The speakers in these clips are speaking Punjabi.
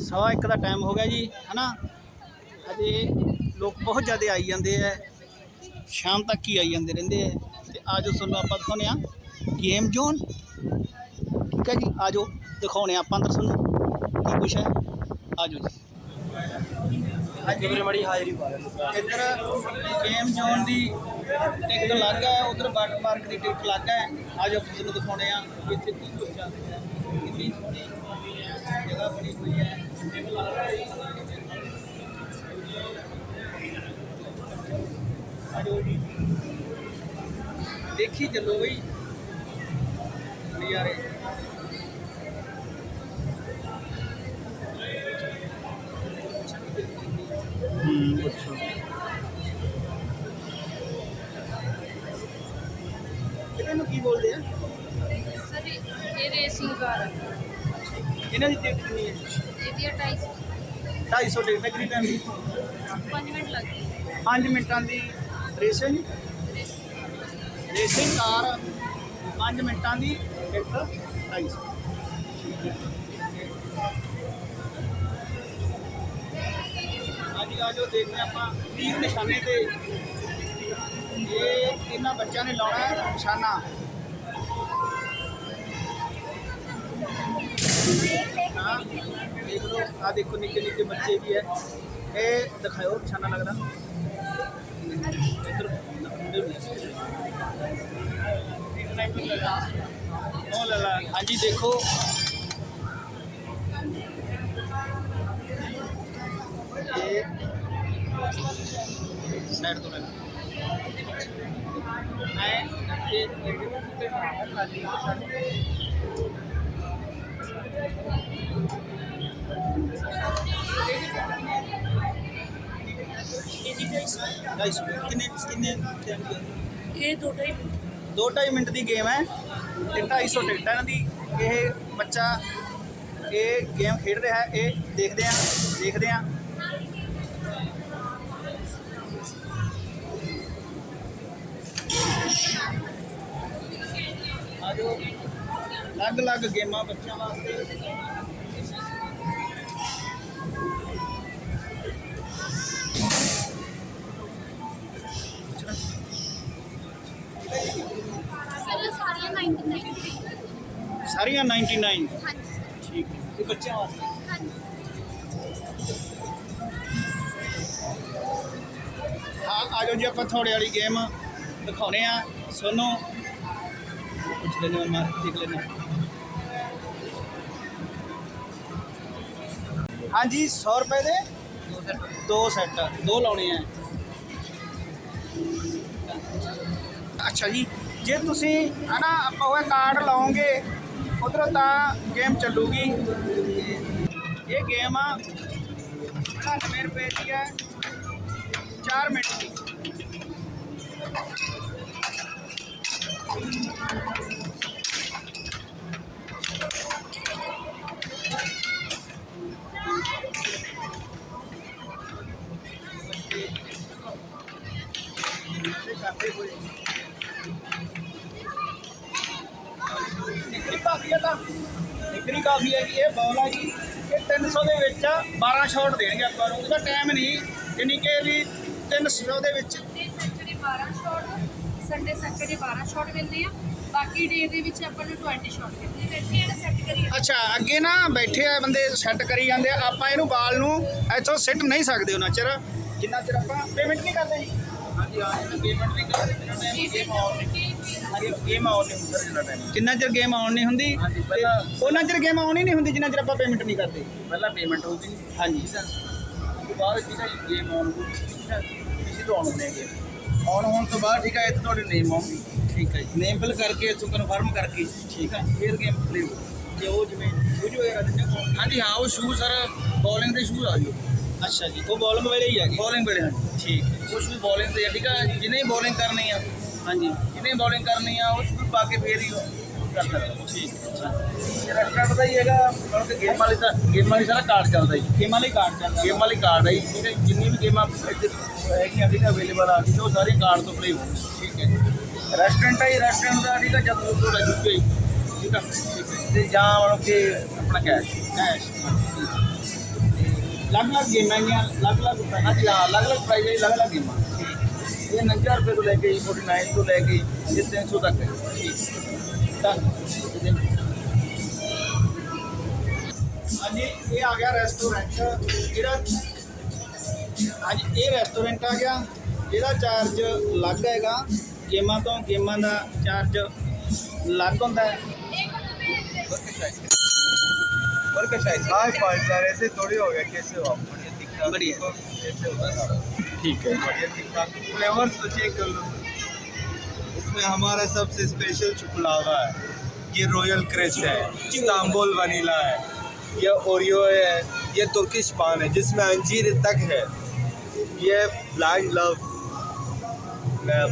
ਸਵਾ ਇੱਕ ਦਾ ਟਾਈਮ ਹੋ ਗਿਆ ਜੀ ਹਨਾ? ਅਜੇ ਲੋਕ ਬਹੁਤ ਜ਼ਿਆਦਾ ਆਈ ਜਾਂਦੇ ਆ। ਸ਼ਾਮ ਤੱਕ ਹੀ ਆਈ ਜਾਂਦੇ ਰਹਿੰਦੇ ਆ। ਤੇ ਆਜੋ ਤੁਹਾਨੂੰ ਆਪਾਂ ਦਿਖਾਉਂਦੇ ਆ ਗੇਮ ਜ਼ੋਨ ਠੀਕ ਹੈ ਜੀ ਆਜੋ ਦਿਖਾਉਣੇ ਆ ਆਪਾਂ ਅੰਦਰ ਤੁਹਾਨੂੰ ਕੀ ਕੁਛ ਹੈ। ਆਜੋ ਜੀ। ਅੱਜ ਵੀਰੇ ਮੜੀ ਹਾਜ਼ਰੀ ਪਾ ਇੱਧਰ ਗੇਮ ਜ਼ੋਨ ਦੀ ਟਿਕਟ ਲੱਗ ਹੈ ਉਧਰ ਵਾਟਰ ਪਾਰਕ ਦੀ ਟਿਕਟ ਲੱਗ ਹੈ ਆਜੋ ਤੁਹਾਨੂੰ ਦਿਖਾਉਣੇ ਆ ਇੱਥੇ ਕੀ ਕੁਛ ਚੱਲ ਰਿਹਾ। ਕਿੰਨੀ ਸੋਹਣੀ ਜਗ੍ਹਾ ਬਣੀ ਹੋਈ ਹੈ ਆਜੋ ਜੀ ਦੇਖੀ ਚੱਲੋ ਬਈ। ਨਜ਼ਾਰੇ। ਹੂੰ ਅੱਛਾ। ਇਹਦੇ ਨੂੰ ਕੀ ਬੋਲਦੇ ਆ? ਸਰ ਇਹ ਰੇਸਿੰਗ ਕਾਰ ਹੈ ਇਹਨਾਂ ਦੀ ਟਿਕਟ ਕਿੰਨੀ ਹੈ? ਇਹਦੀ 250 250 ਟਿਕਟ ਹੈ ਕਿੰਨੀ ਟਾਈਮ ਦੀ 5 ਮਿੰਟ ਲੱਗਦੇ 5 ਮਿੰਟਾਂ ਦੀ ਰੇਸਿੰਗ ਰੇਸਿੰਗ ਕਾਰ 5 ਮਿੰਟਾਂ ਦੀ ਟਿਕਟ 250 ਅੱਜ ਆਜੋ ਦੇਖਦੇ ਆਪਾਂ ਤੀਰ ਨਿਸ਼ਾਨੇ ਤੇ। ਇਹ ਇਹਨਾਂ ਬੱਚਿਆਂ ਨੇ ਲਾਉਣਾ ਹੈ ਨਿਸ਼ਾਨਾ। ਦੇਖ ਲਓ ਆ ਦੇਖੋ, ਨਿੱਕੇ ਨਿੱਕੇ ਬੱਚੇ ਵੀ ਹੈ। ਇਹ ਦਿਖਾਓ, ਨਿਸ਼ਾਨਾ ਲੱਗਦਾ। ਇੱਧਰ ਮੁੰਡੇ ਨੂੰ ਉਹ ਲੈ ਲਾ ਹਾਂਜੀ ਦੇਖੋ ਇਹ ਸਾਈਡ ਦੋ ਢਾਈ ਦੋ। ਢਾਈ ਮਿੰਟ ਦੀ ਗੇਮ ਹੈ ਤੇ 250 ਟਿਕਟ ਇਹਨਾਂ ਦੀ ਇਹ ਬੱਚਾ, ਇਹ ਗੇਮ ਖੇਡ ਰਿਹਾ ਹੈ, ਇਹ ਦੇਖਦੇ ਆ ਦੇਖਦੇ ਆ ਆਜੋ। ਅਲੱਗ-ਅਲੱਗ ਗੇਮਾਂ ਬੱਚਿਆਂ ਵਾਸਤੇ। ਸਰ ਸਾਰੀਆਂ 99 ਸਾਰੀਆਂ 99 ਹਾਂਜੀ। ਠੀਕ ਹੈ। ਇਹ ਬੱਚਿਆਂ ਵਾਸਤੇ? ਹਾਂਜੀ। ਹਾਂ ਆਜੋ ਜੀ ਆਪਾਂ ਥੋੜੇ ਵਾਲੀ ਗੇਮ ਦਿਖਾਉਨੇ ਆ। ਸੋਨੋ ਕੁਝ ਲੈਣੇ ਮਾਰ ਦੇਖ ਲੈਣੇ ਹਾਂਜੀ 100 ਰੁਪਏ ਦੇ ਦੋ ਸੈੱਟ ਦੋ ਲਾਉਣੇ ਆ। ਅੱਛਾ ਜੀ ਜੇ ਤੁਸੀਂ ਹਨਾ ਆਪਾਂ ਉਹ ਕਾਰਡ ਲਾਓਗੇ ਉਧਰੋਂ ਤਾਂ ਗੇਮ ਚੱਲੂਗੀ ਇਹ ਗੇਮ ਆ 99 ਰੁਪਏ ਦੀ ਹੈ 4 ਮਿੰਟ ਦੀ ਹੈ ਤਾਂ ਨਿਕਰੀ ਕਾਫੀ ਹੈ ਜੀ ਇਹ ਬੌਲ ਆ ਜੀ। ਇਹ 300 ਦੇ ਵਿੱਚ 12 ਸ਼ਾਟ ਦੇਣਗੇ ਆਪਾਂ ਨੂੰ। ਉਹਦਾ ਟਾਈਮ ਨਹੀਂ ਯਾਨੀ ਕਿ ਵੀ 300 ਦੇ ਵਿੱਚ। Sunday Saturday 12 shot Sunday Saturday 12 shot ਮਿਲਦੇ ਆ। ਬਾਕੀ ਡੇ ਦੇ ਵਿੱਚ ਆਪਾਂ ਨੂੰ 20 ਸ਼ਾਟ ਮਿਲਦੇ ਆ। ਬੈਠੇ ਆ ਸੈੱਟ ਕਰੀਏ ਅੱਛਾ ਅੱਗੇ ਨਾ ਬੈਠੇ ਆ ਬੰਦੇ ਸੈੱਟ ਕਰੀ ਜਾਂਦੇ ਆ। ਆਪਾਂ ਇਹਨੂੰ ਬਾਲ ਨੂੰ ਇੱਥੋਂ ਸਿੱਟ ਨਹੀਂ ਸਕਦੇ ਉਹਨਾਂ ਚਿਰ। ਜਿੰਨਾ ਚਿਰ ਆਪਾਂ ਪੇਮੈਂਟ ਨਹੀਂ ਕਰਦੇ ਜੀ। ਹਾਂਜੀ ਹਾਂ ਪੇਮੈਂਟ ਨਹੀਂ ਕਰਦੇ ਜਿੰਨਾ ਟਾਈਮ ਗੇਮ ਆਉਣ ਨਹੀਂ ਹਾਂਜੀ ਗੇਮ ਆਉਣ ਨਹੀਂ ਹੁੰਦਾ ਜਿੰਨਾ ਟਾਈਮ ਜਿੰਨਾ ਚਿਰ ਗੇਮ ਆਉਣ ਨਹੀਂ ਹੁੰਦੀ ਹਾਂਜੀ, ਪਹਿਲਾਂ- ਤੇ ਉਹਨਾਂ ਚਿਰ ਗੇਮ ਆਉਣ ਹੀ ਨਹੀਂ ਹੁੰਦੀ ਜਿੰਨਾ ਚਿਰ ਆਪਾਂ ਪੇਮੈਂਟ ਨਹੀਂ ਕਰਦੇ। ਪਹਿਲਾਂ ਪੇਮੈਂਟ ਹੋਊਗੀ। ਹਾਂਜੀ। ਠੀਕ ਹੈ ਉਸ ਤੋਂ ਬਾਅਦ ਠੀਕ ਹੈ ਜੀ ਗੇਮ ਹੈ ਕਿਸੇ ਤੋਂ ਆਨ ਹੋਣੇ ਗੇਮ ਹੋਣ ਤੋਂ ਬਾਅਦ ਠੀਕ ਹੈ ਇੱਥੇ ਤੁਹਾਡੇ ਨੇਮ ਆਉਣਗੇ ਠੀਕ ਹੈ ਜੀ। ਨੇਮ ਫਿਲ ਕਰਕੇ ਇਥੋਂ ਕਨਫਰਮ ਕਰਕੇ ਠੀਕ ਹੈ ਫਿਰ ਗੇਮ ਪਲੇ ਹੋ ਜੇ ਉਹ ਜਿਵੇਂ ਸ਼ੂਜ ਵਗੈਰਾ ਦਿੰਦੇ ਆ ਹਾਂਜੀ ਹਾਂ ਉਹ ਸ਼ੂਜ਼ ਸਰ ਬੋਲਿੰਗ ਦੇ ਸ਼ੂਜ਼ ਆ ਜਿਓ ਅੱਛਾ ਜੀ ਉਹ ਬੋਲਮ ਵੇਲੇ ਹੀ ਹੈਗੇ ਬੋਲਿੰਗ ਵੇਲੇ ਹਾਂਜੀ। ਠੀਕ। ਉਹ ਸ਼ੂਜ਼ ਬੋਲਿੰਗ ਤੇ ਆ, ਠੀਕ ਹੈ ਜਿਹਨੇ ਬੋਲਿੰਗ ਕਰਨੀ ਆ ਹਾਂਜੀ। ਜਿਹਨੇ ਬੋਲਿੰਗ ਕਰਨੀ ਆ ਉਹ ਸ਼ੂਜ਼ ਪਾ ਕੇ ਫੇਰ ਹੀ ਉਹ ਕਰ ਸਕਦਾ ਠੀਕ ਰੈਸਟੋਰੈਂਟ ਦਾ ਹੀ ਹੈਗਾ ਮਤਲਬ ਕਿ ਗੇਮ ਵਾਲੀ ਤਾਂ ਗੇਮ ਵਾਲੀ ਸਾਰਾ ਕਾਰਡ ਚੱਲਦਾ ਜੀ। ਗੇਮਾਂ ਲਈ ਕਾਰਡ ਚੱਲਦਾ। ਗੇਮ ਵਾਲੀ ਕਾਰਡ ਹੈ ਜੀ। ਠੀਕ ਹੈ ਜੀ। ਜਿੰਨੀ ਵੀ ਗੇਮਾਂ ਇੱਥੇ ਹੈਗੀਆਂ ਠੀਕ ਹੈ ਅਵੇਲੇਬਲ ਆ। ਜੀ ਉਹ ਸਾਰੀ ਕਾਰਡ ਤੋਂ ਪਲੇ ਠੀਕ ਹੈ ਰੈਸਟੋਰੈਂਟ ਹੈ ਰੈਸਟੋਰੈਂਟ ਦਾ ਠੀਕ ਹੈ ਜਦ ਤੁਹਾਡਾ ਜੁਕੇ ਠੀਕ ਹੈ ਠੀਕ ਹੈ ਤੇ ਜਾਂ ਮਤਲਬ ਕਿ ਆਪਣਾ ਕੈਸ਼ ਕੈਸ਼ ਅਲੱਗ-ਅਲੱਗ ਗੇਮਾਂ ਦੀਆਂ ਅਲੱਗ-ਅਲੱਗ ਪ੍ਰਾਈਜ਼ ਹਾਂਜੀ ਹਾਂ ਅਲੱਗ-ਅਲੱਗ ਪ੍ਰਾਈਸ ਹੈ ਅਲੱਗ-ਅਲੱਗ ਗੇਮਾਂ ਇਹ 9000 ਰੁਪਏ ਤੋਂ ਲੈ ਕੇ 49 ਤੋਂ ਲੈ ਕੇ ਇਹ 300 ਤੱਕ ਹੈ ਹਾਂਜੀ ਇਹ ਆ ਗਿਆ ਰੈਸਟੋਰੈਂਟ ਜਿਹੜਾ ਹਾਂਜੀ ਇਹ ਰੈਸਟੋਰੈਂਟ ਆ ਗਿਆ ਜਿਹਦਾ ਚਾਰਜ ਅਲੱਗ ਹੈਗਾ ਗੇਮਾਂ ਤੋਂ ਗੇਮਾਂ ਦਾ ਚਾਰਜ ਅਲੱਗ ਹੁੰਦਾ ਹੈ हाय फाइव सर ऐसे थोड़ी हो गया कैसे हो आप बढ़िया ठीक ठाक बढ़िया। तो कैसे हो ठीक है। फ्लेवर्स तो चेक कर लो। इसमें हमारा सबसे स्पेशल चुकलावा है। ये रॉयल क्रेस है इस्तांबुल वनीला है ये ओरियो है ये तुर्किश पान है जिसमें अंजीर तक है। ये blind love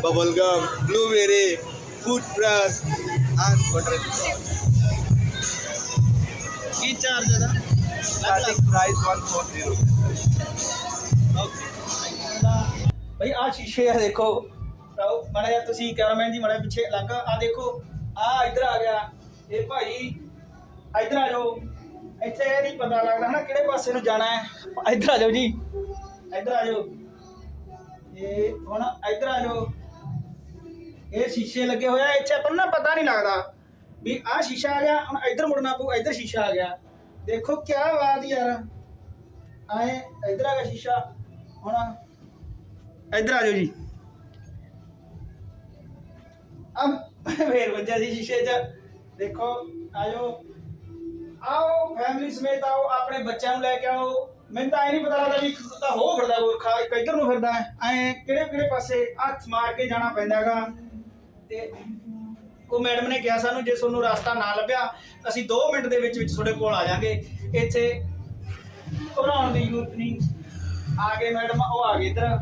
bubblegum blueberry food brush and butter charge चार जगह। Price one four zero okay ਭਈ ਆ ਸ਼ੀਸ਼ੇ ਆ ਦੇਖੋ। ਆਓ, ਮਾੜਾ ਜਿਹਾ ਤੁਸੀਂ ਕੈਮਰਾਮੈਨ ਜੀ ਮਾੜਾ ਜਿਹਾ ਪਿੱਛੇ ਲੱਗ ਆ। ਦੇਖੋ ਆ ਇੱਧਰ ਆ ਗਿਆ। ਇਹ ਭਾਈ, ਇੱਧਰ ਆ ਜਾਓ। ਇੱਥੇ ਇਹ ਨਹੀਂ ਪਤਾ ਲੱਗਦਾ ਹਨਾ ਕਿਹੜੇ ਪਾਸੇ ਨੂੰ ਜਾਣਾ ਹੈ। ਇੱਧਰ ਆ ਜਾਓ ਜੀ। ਇੱਧਰ ਆ ਜਾਓ। ਇਹ ਹੁਣ ਇੱਧਰ ਆ ਜਾਓ। ਇਹ ਸ਼ੀਸ਼ੇ ਲੱਗੇ ਹੋਇਆ ਇੱਥੇ ਆਪਾਂ ਨਾ ਪਤਾ ਨਹੀਂ ਲੱਗਦਾ ਵੀ ਆਹ ਸ਼ੀਸ਼ਾ ਆ ਗਿਆ। ਹੁਣ ਇੱਧਰ ਮੁੜਨਾ ਪਊ, ਇੱਧਰ ਸ਼ੀਸ਼ਾ ਆ ਗਿਆ। ਦੇਖੋ ਕੀ ਬਾਤ ਯਾਰ। ਆਏ ਇੱਧਰ ਆ ਗਿਆ ਸ਼ੀਸ਼ਾ। ਹੁਣ ਇੱਧਰ ਆ ਜਾਓ ਜੀ। ਅਬ ਫੇਰ ਵੱਜਿਆ ਸੀ ਸ਼ੀਸ਼ੇ 'ਚ। ਦੇਖੋ ਆ ਜਾਓ ਆਓ ਫੈਮਿਲੀ ਸਮੇਤ ਆਓ, ਆਪਣੇ ਬੱਚਿਆਂ ਨੂੰ ਲੈ ਕੇ ਆਓ। ਮੈਨੂੰ ਤਾਂ ਐ ਨਹੀਂ ਪਤਾ ਲੱਗਦਾ ਵੀ ਇੱਕ ਤਾਂ ਹੋ ਫਿਰਦਾ ਗੋਰਖਾ ਇੱਕ ਇੱਧਰ ਨੂੰ ਫਿਰਦਾ ਐ ਕਿਹੜੇ ਕਿਹੜੇ ਪਾਸੇ ਹੱਥ ਮਾਰ ਕੇ ਜਾਣਾ ਪੈਂਦਾਗਾ ਤੇ ਉਹ ਮੈਡਮ ਨੇ ਕਿਹਾ ਸਾਨੂੰ, ਜੇ ਤੁਹਾਨੂੰ ਰਸਤਾ ਨਾ ਲੱਭਿਆ, ਅਸੀਂ 2 ਮਿੰਟ ਦੇ ਵਿੱਚ ਵਿੱਚ ਤੁਹਾਡੇ ਕੋਲ ਆ ਜਾਾਂਗੇ। ਇੱਥੇ ਘਬਰਾਉਣ ਦੀ ਜ਼ਰੂਰਤ ਨਹੀਂ। ਆ ਗਏ ਮੈਡਮ ਉਹ ਆ ਗਏ ਇੱਧਰ।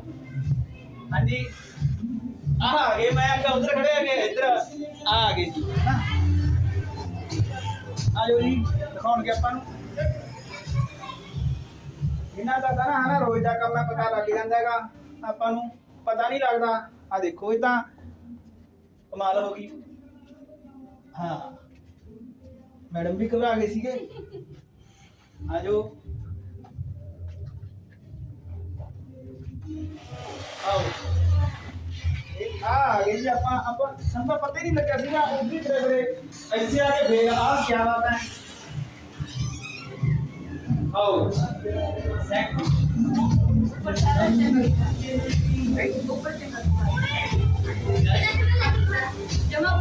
ਹਾਂਜੀ। ਆਹ ਆ ਗਏ ਮੈਂ ਅੱਗੇ ਉਧਰ ਖੜੇ ਆ ਗਏ ਇੱਧਰ ਆ। ਆ ਗਏ ਜੀ। ਆ ਜਾਓ ਜੀ, ਦਿਖਾਉਣਗੇ ਆਪਾਂ ਨੂੰ। ਇਹਨਾਂ ਦਾ ਤਾਂ ਨਾ ਹਨਾ, ਰੋਜ਼ ਦਾ ਕੰਮ ਹੈ ਪਤਾ ਲੱਗ ਜਾਂਦਾ ਹੈਗਾ। ਆਪਾਂ ਨੂੰ ਪਤਾ ਨਹੀਂ ਲੱਗਦਾ। ਆ ਦੇਖੋ ਇਹ ਤਾਂ ਕਮਾਲ ਹੋ ਗਈ। ਹਾਂ। ਮੈਡਮ ਵੀ ਘਬਰਾ ਗਏ ਸੀਗੇ। ਆ ਜਾਓ। ਆ ਆ ਜੀ ਆਪਾਂ ਆਪਾਂ, ਸਾਨੂੰ ਤਾਂ ਪਤਾ ਹੀ ਨਹੀਂ ਲੱਗਿਆ ਸੀਗਾ, ਉਹ ਵੀ ਤੇਰੇ ਇੱਥੇ ਆ ਕੇ ਫੇਰ ਆ ਕੀ ਬਾਤ ਹੈ? ਆਓ। ਥੈਂਕ ਯੂ ਜਮਾ